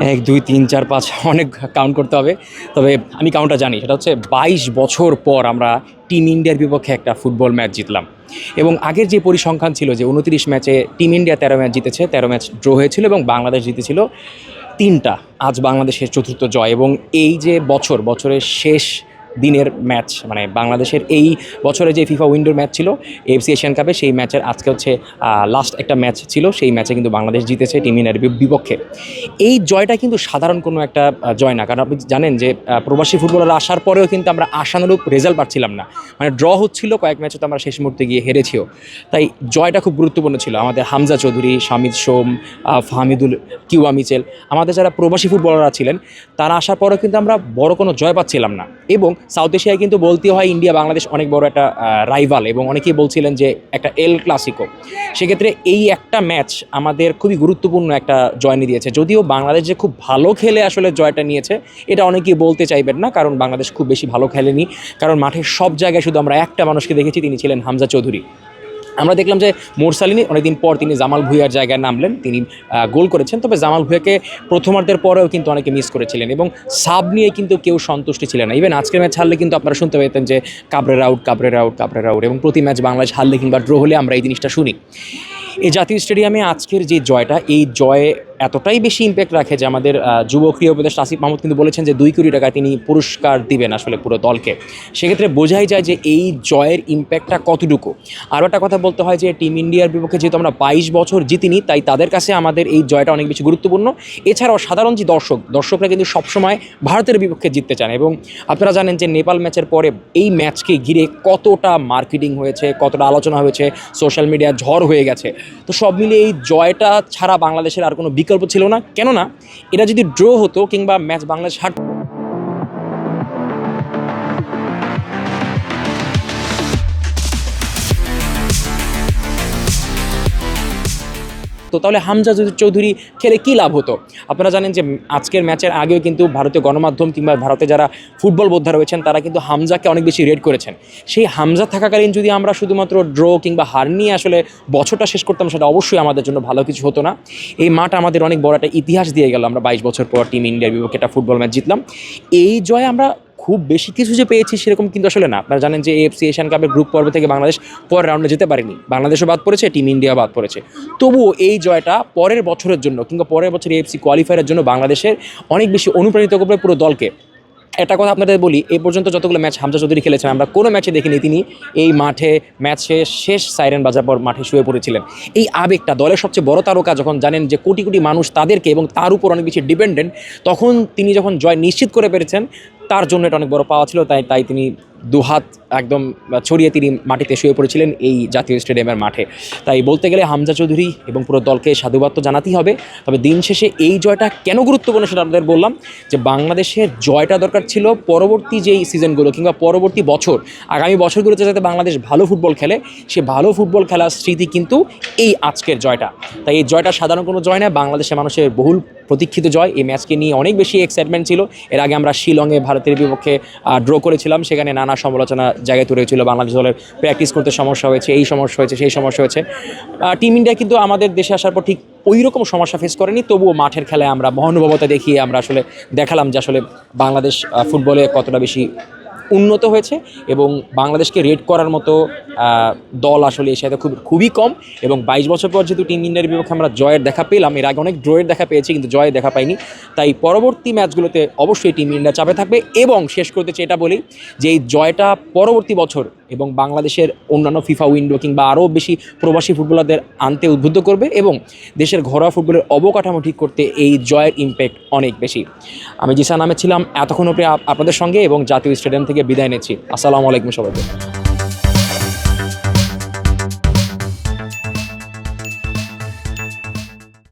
এক, দুই, তিন, চার, পাঁচ, অনেক কাউন্ট করতে হবে। তবে আমি কাউন্টটা জানি, সেটা হচ্ছে বাইশ বছর পর আমরা টিম ইন্ডিয়ার বিপক্ষে একটা ফুটবল ম্যাচ জিতলাম। এবং আগের যে পরিসংখ্যান ছিল যে উনত্রিশ ম্যাচে টিম ইন্ডিয়া তেরো ম্যাচ জিতেছে, তেরো ম্যাচ ড্র হয়েছিল এবং বাংলাদেশ জিতেছিল তিনটা। আজ বাংলাদেশের চতুর্থ জয় এবং এই যে বছর, বছরের শেষ দিনের ম্যাচ মানে বাংলাদেশের এই বছরে যে ফিফা উইন্ডোর ম্যাচ ছিল এফসি এশিয়ান কাপে সেই ম্যাচের আজকে হচ্ছে লাস্ট একটা ম্যাচ ছিল, সেই ম্যাচে কিন্তু বাংলাদেশ জিতেছে টিম ইন্ডিয়ার বিপক্ষে। এই জয়টা কিন্তু সাধারণ কোনো একটা জয় না, কারণ আপনি জানেন যে প্রবাসী ফুটবলার আসার পরেও কিন্তু আমরা আশানুরূপ রেজাল্ট পাচ্ছিলাম না। মানে ড্র হচ্ছিল, কয়েক ম্যাচে তো আমরা শেষ মুহূর্তে গিয়ে হেরেছিও। তাই জয়টা খুব গুরুত্বপূর্ণ ছিল। আমাদের হামজা চৌধুরী, শামিদ সোম ফাহমিদুল কিউয়া মিচেল, আমাদের যারা প্রবাসী ফুটবলাররা ছিলেন, তারা আসার পরেও কিন্তু আমরা বড় কোনো জয় পাচ্ছিলাম না। এবং সাউথ এশিয়ায় কিন্তু বলতে হয় ইন্ডিয়া, বাংলাদেশ অনেক বড় একটা রাইভাল এবং অনেকেই বলছিলেন যে একটা এল ক্লাসিকো সেক্ষেত্রে এই একটা ম্যাচ আমাদের খুবই গুরুত্বপূর্ণ একটা জয় নিয়ে দিয়েছে। যদিও বাংলাদেশ যে খুব ভালো খেলে আসলে জয়টা নিয়েছে, এটা অনেকেই বলতে চাইবেন না, কারণ বাংলাদেশ খুব বেশি ভালো খেলেনি। কারণ মাঠের সব জায়গায় শুধু আমরা একটা মানুষকে দেখেছি, তিনি ছিলেন হামজা চৌধুরী। আমরা দেখলাম যে মোরসালিনী অনেকদিন পর তিনি জামাল ভুইয়ার জায়গায় নামলেন। তিনি গোল করেছেন। তবে জামাল ভুইয়াকে প্রথমার্ধের পরেও কিন্তু অনেকে মিস করেছিলেন এবং সাব নিয়ে কিন্তু কেউ সন্তুষ্টি ছিলেন না। ইভেন আজকের ম্যাচ হারলে কিন্তু আপনারা শুনতে পেতেন যে কাবরের আউট কাবরের আউট কাবরের আউট এবং প্রতি ম্যাচ বাংলাদেশ হারলে কিংবা ড্র হলে আমরা এই জিনিসটা শুনি। এই জাতীয় স্টেডিয়ামে আজকের যে জয়টা, এই জয়ে এতটাই বেশি ইম্প্যাক্ট রাখে যে আমাদের যুব ক্রীড়া উপদেষ্টা আসিফ মাহমুদ কিন্তু বলেছেন যে দুই কোটি টাকা তিনি পুরস্কার দিবেন আসলে পুরো দলকে। সেক্ষেত্রে বোঝাই যায় যে এই জয়ের ইম্প্যাক্টটা কতটুকু। আরও একটা কথা বলতে হয় যে টিম ইন্ডিয়ার বিপক্ষে যেহেতু আমরা বাইশ বছর জিতিনি, তাই তাদের কাছে আমাদের এই জয়টা অনেক বেশি গুরুত্বপূর্ণ। এছাড়াও সাধারণ যে দর্শক, দর্শকরা কিন্তু সবসময় ভারতের বিপক্ষে জিততে চান এবং আপনারা জানেন যে নেপাল ম্যাচের পরে এই ম্যাচকে ঘিরে কতটা মার্কেটিং হয়েছে, কতটা আলোচনা হয়েছে সোশ্যাল মিডিয়া ঝড় হয়ে গেছে। তো সব মিলিয়ে এই জয়টা ছাড়া বাংলাদেশের আর কোনো বিকল্প ছিল না। কেননা এটা যদি ড্র হতো কিংবা ম্যাচ বাংলাদেশ হার তো তাহলে হামজা চৌধুরী- খেলে কী লাভ হতো? আপনারা জানেন যে আজকের ম্যাচের আগেও কিন্তু ভারতীয় গণমাধ্যম কিংবা ভারতে যারা ফুটবল বোদ্ধা রয়েছেন, তারা কিন্তু হামজাকে অনেক বেশি রেড করেছেন। সেই হামজা থাকাকালীন যদি আমরা শুধুমাত্র ড্র কিংবা হার নিয়ে আসলে বছরটা শেষ করতাম, সেটা অবশ্যই আমাদের জন্য ভালো কিছু হতো না। এই মাঠ আমাদের অনেক বড় একটা ইতিহাস দিয়ে গেল, আমরা বাইশ বছর পর টিম ইন্ডিয়ার বিপক্ষে একটা ফুটবল ম্যাচ জিতলাম। এই জয় আমরা খুব বেশি কিছু যে পেয়েছি সেরকম কিন্তু আসলে না। আপনারা জানেন যে এফসি এশিয়ান কাপের গ্রুপ পর্ব থেকে বাংলাদেশ পরের রাউন্ডে যেতে পারেনি। বাংলাদেশও বাদ পড়েছে টিম ইন্ডিয়া বাদ পড়েছে। তবুও এই জয়টা পরের বছরের জন্য কিংবা পরের বছর এফসি কোয়ালিফায়ারের জন্য বাংলাদেশের অনেক বেশি অনুপ্রাণিত করবে পুরো দলকে। একটা কথা আপনাদের বলি এই পর্যন্ত যতগুলো ম্যাচ হামজা চৌধুরী খেলেছেন, আমরা কোনো ম্যাচে দেখিনি তিনি এই মাঠে ম্যাচে শেষ সাইরেন বাজার পর মাঠে শুয়ে পড়েছিলেন। এই আবেগটা দলের সবচেয়ে বড় তারকা যখন জানেন যে কোটি কোটি মানুষ তাদেরকে এবং তার উপর অনেক বেশি ডিপেন্ডেন্ট তখন তিনি যখন জয় নিশ্চিত করে পেরেছেন তার জন্য এটা অনেক বড় পাওয়া ছিল, তাই তাই তিনি দুহাত একদম ছড়িয়ে তিনি মাটিতে শুয়ে পড়েছিলেন এই জাতীয় স্টেডিয়ামের মাঠে। তাই বলতে গেলে হামজা চৌধুরী এবং পুরো দলকে সাধুবাদ তো জানাতেই হবে, তবে দিন শেষে এই জয়টা কেন গুরুত্বপূর্ণ সেটা আপনাদের বললাম যে বাংলাদেশের জয়টা দরকার ছিল পরবর্তী যেই সিজনগুলো কিংবা পরবর্তী বছর, আগামী বছরগুলোতে যাতে বাংলাদেশ ভালো ফুটবল খেলে, সে ভালো ফুটবল খেলার স্মৃতি কিন্তু এই আজকের জয়টা। তাই এই জয়টা সাধারণ কোনো জয় না বাংলাদেশের মানুষের বহুল প্রতীক্ষিত জয়। এই ম্যাচকে নিয়ে অনেক বেশি এক্সাইটমেন্ট ছিল। এর আগে আমরা শিলংয়ে ভারতের বিপক্ষে ড্র করেছিলাম। সেখানে নানা সমালোচনা জায়গায় তুলে ছিল। বাংলাদেশ দলের প্র্যাকটিস করতে সমস্যা হয়েছে, এই সমস্যা হয়েছে, সেই সমস্যা হয়েছে। টিম ইন্ডিয়া কিন্তু আমাদের দেশে আসার পর ঠিক ওই রকম সমস্যা ফেস করেনি। তবুও মাঠের খেলায় আমরা মহানুভবতা দেখিয়ে আমরা আসলে দেখালাম যে আসলে বাংলাদেশ ফুটবলে কতটা বেশি উন্নত হয়েছে এবং বাংলাদেশকে রেড করার মতো দল আসলে সাথে খুব, খুবই কম এবং বাইশ বছর পর যেহেতু টিম ইন্ডিয়ার বিপক্ষে আমরা জয়ের দেখা পেলাম, এর আগে অনেক ড্রয়ের দেখা পেয়েছি কিন্তু জয়ের দেখা পাইনি। তাই পরবর্তী ম্যাচগুলোতে অবশ্যই টিম ইন্ডিয়া চাপে থাকবে এবং শেষ করতে চাই এটা বলি যে এই জয়টা পরবর্তী বছর এবং বাংলাদেশের অন্যান্য ফিফা উইন্ডো কিংবা আরও বেশি প্রবাসী ফুটবলারদের আনতে উদ্বুদ্ধ করবে এবং দেশের ঘরোয়া ফুটবলের অবকাঠামো ঠিক করতে এই জয়ের ইম্প্যাক্ট অনেক বেশি। আমি জিসা নামে ছিলাম, এতক্ষণ আপ- আপনাদের সঙ্গে এবং জাতীয় স্টেডিয়াম থেকে বিদায় নিচ্ছি। আসসালামু আলাইকুম সবাইকে।